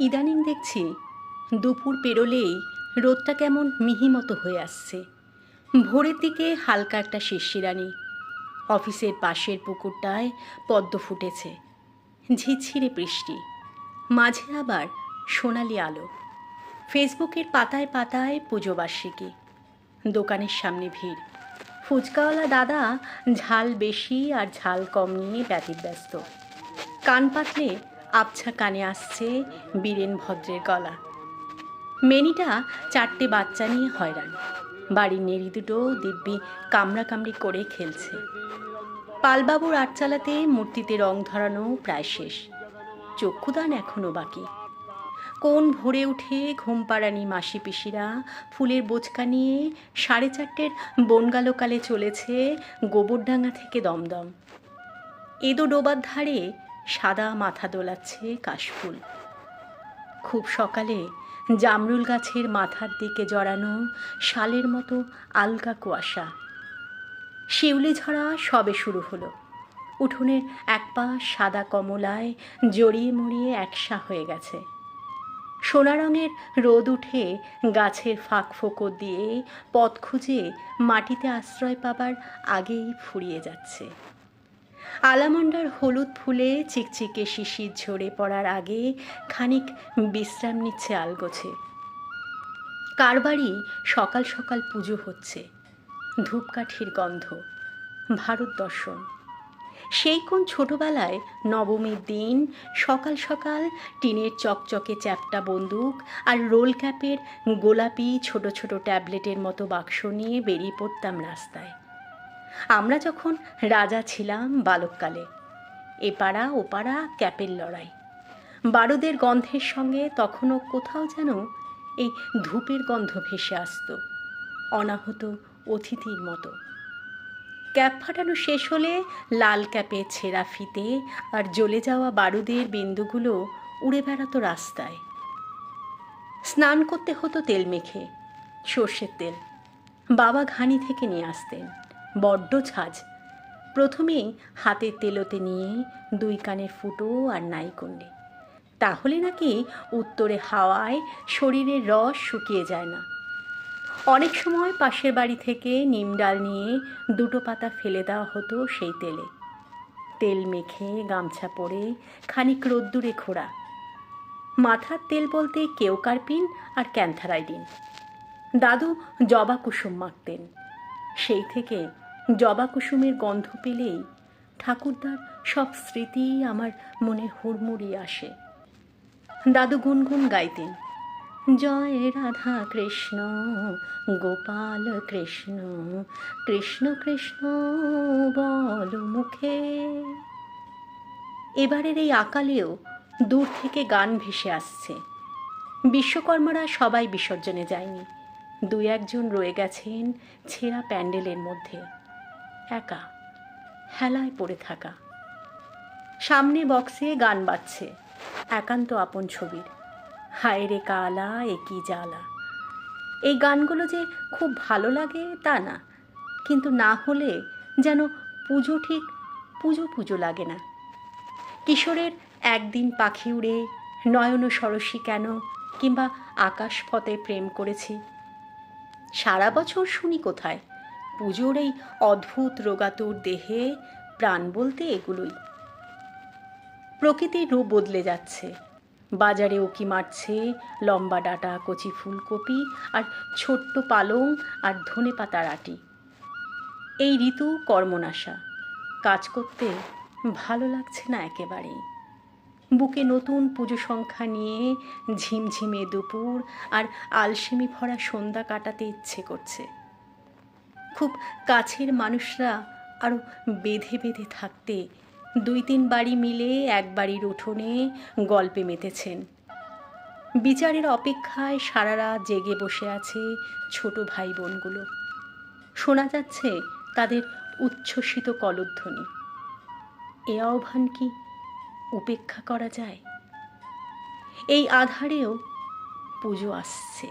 ইদানিং দেখছি দুপুর পেরোলেই রোদটা কেমন মিহিমতো হয়ে আসছে। ভোরের দিকে হালকা একটা শিরশিরানি। অফিসের পাশের পুকুরটায় পদ্ম ফুটেছে। ঝিরঝিরে বৃষ্টি। মাঝে আবার সোনালি আলো। ফেসবুকের পাতায় পাতায় পুজো বার্ষিকী দোকানের সামনে ভিড়। ফুচকাওয়ালা দাদা ঝাল বেশি আর ঝাল কম নিয়ে ব্যতিব্যস্ত। কান পাতলে আবছা কানে আসছে বীরেন ভদ্রের গলা। মেনিটা চারটে বাচ্চা নিয়ে হয়রান। বাড়ির নেড়ি দুটো দিব্যি কামড়াকামড়ি করে খেলছে। পালবাবুর আট চালাতে মূর্তিতে রং ধরানো প্রায় শেষ। চক্ষুদান এখনও বাকি। কোন ভোরে উঠে ঘুমপাড়ানি মাসি পিসিরা ফুলের বোচকা নিয়ে সাড়ে চারটের বনগালোকালে চলেছে গোবরডাঙ্গা থেকে দমদম। এদো ডোবার ধারে সাদা মাথা দোলাচ্ছে কাশফুল। খুব সকালে জামরুল গাছের মাথার দিকে জড়ানো শালের মতো আলগা কুয়াশা। শিউলি ঝরা সবে শুরু হলো। উঠোনের এক পা সাদা কমলায় জড়িয়ে মরিয়ে একসা হয়ে গেছে। সোনা রঙের রোদ উঠে গাছের ফাঁক ফোকর দিয়ে পথ খুঁজে মাটিতে আশ্রয় পাবার আগেই ফুরিয়ে যাচ্ছে। আলামন্ডার হলুদ ফুলে চিকচিকে শিশির ঝরে পড়ার আগে খানিক বিশ্রাম নিচ্ছে আলগোছে। কারবারই সকাল সকাল পুজো হচ্ছে। ধূপকাঠির গন্ধ, ভারত দর্শন। সেই কোন ছোটবেলায় নবমীর দিন সকাল সকাল টিনের চকচকে চ্যাপটা বন্দুক আর রোল ক্যাপের গোলাপি ছোট ছোট ট্যাবলেটের মতো বাক্স নিয়ে বেরিয়ে পড়তাম রাস্তায়। আমরা যখন রাজা ছিলাম বালককালে এপাড়া ওপাড়া ক্যাপের লড়াই। বারুদের গন্ধের সঙ্গে তখনও কোথাও যেন এই ধূপের গন্ধ ভেসে আসতো, অনাহত অতিথির মতো। ক্যাপ ফাটানো শেষ হলে লাল ক্যাপে ছেঁড়া ফিতে আর জ্বলে যাওয়া বারুদের বিন্দুগুলো উড়ে বেড়াতো রাস্তায়। স্নান করতে হতো তেল মেখে, সর্ষের তেল। বাবা ঘানি থেকে নিয়ে আসতেন। বড্ড ছাজ। প্রথমেই হাতের তেলোতে নিয়ে দুই কানের ফুটো আর নাই করলে তাহলে নাকি উত্তরে হাওয়ায় শরীরের রস শুকিয়ে যায় না। অনেক সময় পাশের বাড়ি থেকে নিম ডাল নিয়ে দুটো পাতা ফেলে দেওয়া হতো সেই তেলে। তেল মেখে গামছা পরে খানিক রোদ্দুরে খোড়া মাথার তেল বলতে কেউ কার্পিন আর ক্যান্থারাইডিন দাদু জবা কুসুম মাখতেন। সেই থেকে জবা কুসুমের গন্ধ পেলেই ঠাকুরদার সব স্মৃতি আমার মনে হুড়মুড়িয়ে আসে। দাদু গুনগুন গাইতেন, জয় রাধা কৃষ্ণ, গোপাল কৃষ্ণ কৃষ্ণ কৃষ্ণ, বল মুখে। এবারের এই আকালেও দূর থেকে গান ভেসে আসছে। বিশ্বকর্মারা সবাই বিসর্জনে যায়নি। দু একজন রয়ে গেছেন ছেঁড়া প্যান্ডেলের মধ্যে। একা, হেলায় পড়ে থাকা। সামনে বক্সে গান বাজছে, একান্ত আপন ছবির। হায় রে কালা একই জ্বালা। এই গানগুলো যে খুব ভালো লাগে তা না, কিন্তু না হলে যেন পুজো ঠিক পুজো পুজো লাগে না। কিশোরের একদিন পাখি উড়ে, নয়ন সরসী কেন, কিংবা আকাশ পথে প্রেম করেছি। সারা বছর শুনি কোথায়? পুজোর এই অদ্ভুত রোগাতুর দেহে প্রাণ বলতে এগুলোই। প্রকৃতির রূপ বদলে যাচ্ছে। বাজারে উকি মারছে লম্বা ডাটা, কচি ফুলকপি আর ছোট্ট পালং আর ধনে পাতার আটি। এই ঋতু কর্মনাশা। কাজ করতে ভালো লাগছে না একেবারেই। বুকে নতুন পুজো সংখ্যা নিয়ে ঝিমঝিমে দুপুর আর আলসেমি ভরা সন্ধ্যা কাটাতে ইচ্ছে করছে। খুব কাছের মানুষরা আরও বেঁধে বেঁধে থাকতে দুই তিন বাড়ি মিলে এক বাড়ির উঠোনে গল্পে মেতেছেন। বিচারের অপেক্ষায় সারা রাত জেগে বসে আছে ছোট ভাই বোনগুলো শোনা যাচ্ছে তাদের উচ্ছ্বসিত কলধ্বনি। এ আহ্বান কি উপেক্ষা করা যায়? এই আধারেও পুজো আসছে।